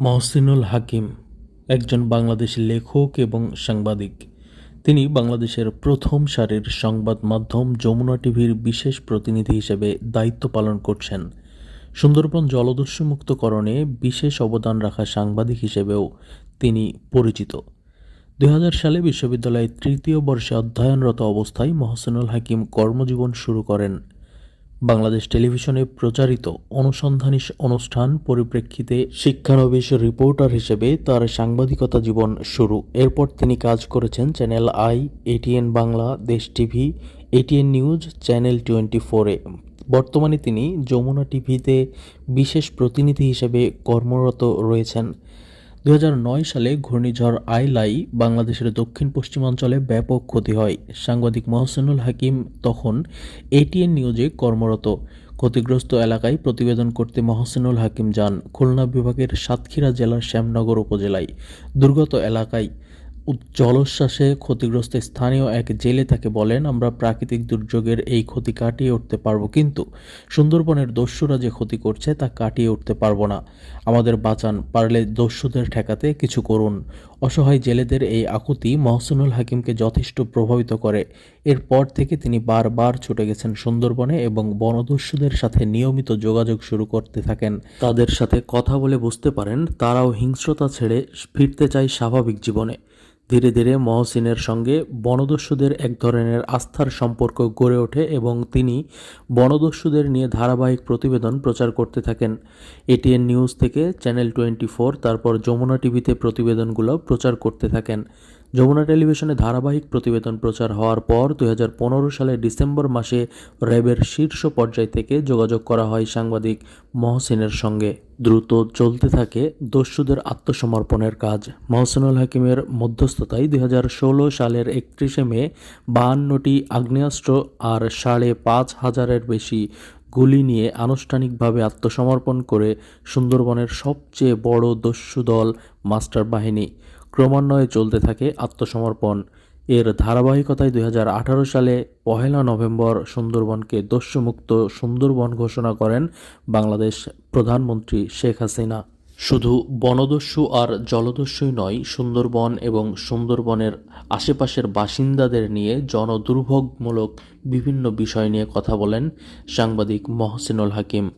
মহসিনুল হাকিম একজন বাংলাদেশি লেখক এবং সাংবাদিক। তিনি বাংলাদেশের প্রথম সারির সংবাদ মাধ্যম যমুনা টিভির বিশেষ প্রতিনিধি হিসেবে দায়িত্ব পালন করছেন। সুন্দরবন জলদস্যুমুক্তকরণে বিশেষ অবদান রাখা সাংবাদিক হিসেবেও তিনি পরিচিত। দু হাজার সালে বিশ্ববিদ্যালয়ে তৃতীয় বর্ষে অধ্যয়নরত অবস্থায় মহসিনুল হাকিম কর্মজীবন শুরু করেন। বাংলাদেশ টেলিভিশনে প্রচারিত অনুসন্ধানী অনুষ্ঠান পরিপ্রেক্ষিতে শিক্ষানবিশ রিপোর্টার হিসেবে তার সাংবাদিকতা জীবন শুরু। এরপর তিনি কাজ করেছেন channel I ATN Bangla, Desh TV ATN news, channel twenty ফোরে বর্তমানে তিনি যমুনা টিভিতে বিশেষ প্রতিনিধি হিসেবে কর্মরত রয়েছেন। দু হাজার নয় সালে ঘূর্ণিঝড় আইলাই বাংলাদেশের দক্ষিণ পশ্চিমাঞ্চলে ব্যাপক ক্ষতি হয়। সাংবাদিক মহসেনুল হাকিম তখন এটিএন নিউজে কর্মরত। ক্ষতিগ্রস্ত এলাকায় প্রতিবেদন করতে মহসেনুল হাকিম যান খুলনা বিভাগের সাতক্ষীরা জেলার শ্যামনগর উপজেলায়। দুর্গত এলাকায় জলোচ্ছ্বাসে ক্ষতিগ্রস্ত স্থানীয় এক জেলে তাকে বলেন, আমরা প্রাকৃতিক দুর্যোগের এই ক্ষতি কাটিয়ে উঠতে পারব, কিন্তু সুন্দরবনের দস্যুরা যে ক্ষতি করছে তা কাটিয়ে উঠতে পারব না। আমাদের বাঁচান, পারলে দস্যুদের ঠেকাতে কিছু করুন। অসহায় জেলেদের এই আকুতি মহসুনুল হাকিমকে যথেষ্ট প্রভাবিত করে। এরপর থেকে তিনি বারবার ছুটে গেছেন সুন্দরবনে এবং বনদস্যুদের সাথে নিয়মিত যোগাযোগ শুরু করতে থাকেন। তাদের সাথে কথা বলে বুঝতে পারেন, তারাও হিংস্রতা ছেড়ে ফিরতে চায় স্বাভাবিক জীবনে। ধীরে ধীরে মহসিনের সঙ্গে বনদস্যুদের এক ধরনের আস্থার সম্পর্ক গড়ে ওঠে এবং তিনি বনদস্যুদের নিয়ে ধারাবাহিক প্রতিবেদন প্রচার করতে থাকেন। এটিএন নিউজ থেকে চ্যানেল টোয়েন্টি ফোর তারপর যমুনা টিভিতে প্রতিবেদনগুলো প্রচার করতে থাকেন। যমুনা টেলিভিশনে ধারাবাহিক প্রতিবেদন প্রচার হওয়ার পর দু হাজার পনেরো সালের ডিসেম্বর মাসে র্যাবের শীর্ষ পর্যায় থেকে যোগাযোগ করা হয় সাংবাদিক মহসিনের সঙ্গে। দ্রুত চলতে থাকে দস্যুদের আত্মসমর্পণের কাজ। মহসিনুল হাকিমের মধ্যস্থতায় দুই হাজার ষোলো সালের একত্রিশে মে বাহান্নটি আগ্নেয়াস্ত্র আর সাড়ে পাঁচ হাজারের বেশি গুলি নিয়ে আনুষ্ঠানিকভাবে আত্মসমর্পণ করে সুন্দরবনের সবচেয়ে বড় দস্যু দল মাস্টার বাহিনী ক্রমান্বয়ে চলতে থাকে আত্মসমর্পণ। এর ধারাবাহিকতায় দু হাজার আঠারো সালে পহেলা নভেম্বর সুন্দরবনকে দস্যুমুক্ত সুন্দরবন ঘোষণা করেন বাংলাদেশ প্রধানমন্ত্রী শেখ হাসিনা। শুধু বনদস্যু আর জলদস্যুই নয়, সুন্দরবন এবং সুন্দরবনের আশেপাশের বাসিন্দাদের নিয়ে জনদুর্ভোগমূলক বিভিন্ন বিষয় নিয়ে কথা বলেন সাংবাদিক মহসিনুল হাকিম।